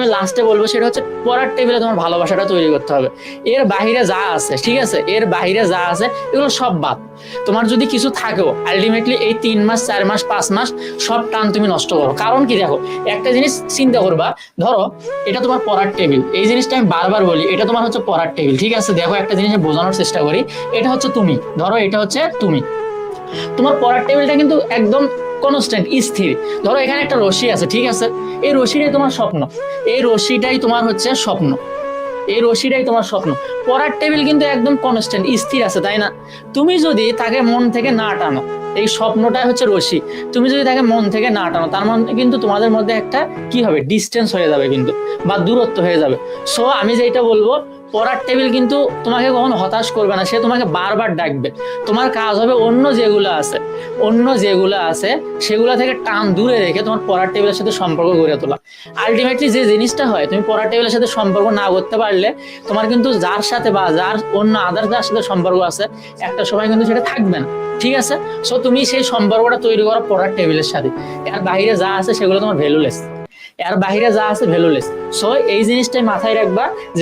আমি লাস্টে বলব সেটা হচ্ছে পড়ার টেবিলে তোমার ভালোবাসাটা তৈরি করতে হবে। এর বাহিরে যা আছে, ঠিক আছে? এর বাহিরে যা আছে, এগুলো সব বাদ। তোমার যদি কিছু থাকেও আলটিমেটলি এই তিন মাস, চার মাস, পাঁচ মাস সব টান তুমি নষ্ট করো। কারণ কি দেখো, একটা জিনিস চিন্তা করবা, ধরো এটা তোমার পড়ার টেবিল এই জিনিসটা আমি বারবার বলি, এটা তোমার হচ্ছে পড়ার টেবিল ঠিক আছে? দেখো একটা জিনিস বোঝানোর চেষ্টা করি, এটা হচ্ছে তুমি। ধরো এটা হচ্ছে তুমি। তোমার পড়ার টেবিলটা কিন্তু একদম কনস্ট্যান্ট স্থির। ধরো এখানে একটা রশি আছে, ঠিক আছে? এই রশিটাই তোমার স্বপ্ন। এই রশিটাই তোমার হচ্ছে স্বপ্ন। এই রশিটাই তোমার স্বপ্ন। পড়ার টেবিল কিন্তু একদম কনস্ট্যান্ট স্থির আছে, তাই না? তুমি যদি তাকে মন থেকে না টানো, এই স্বপ্নটাই হচ্ছে রশি। তুমি যদি তাকে মন থেকে না টানো, তার মানে কিন্তু তোমাদের মধ্যে একটা কি হবে? ডিস্টেন্স হয়ে যাবে কিন্তু, বা দূরত্ব হয়ে যাবে। সো আমি যেটা বলব পড়ার টেবিল কিন্তু তোমাকে কখনো হতাশ করবে না, সে তোমাকে বারবার ডাকবে। তোমার কাজ হবে অন্য যেগুলো আছে, অন্য যেগুলো আছে, সেগুলো থেকে টান দূরে রেখে তোমার পড়ার টেবিলের সাথে সম্পর্ক গড়ে তোলা। আলটিমেটলি যে জিনিসটা হয়, তুমি পড়ার টেবিলের সাথে সম্পর্ক না করতে পারলে তোমার কিন্তু যার সাথে বা যার অন্য আদার যার সাথে সম্পর্ক আছে, একটা সময় কিন্তু সেটা থাকবে না, ঠিক আছে? সো তুমি সেই সম্পর্কটা তৈরি করো পড়ার টেবিলের সাথে। এর বাইরে যা আছে সেগুলো তোমার ভ্যালুলেস এর বাইরে যা আছে ভ্যালুলেস সো এই জিনিসটাই মাথায় রাখবা যে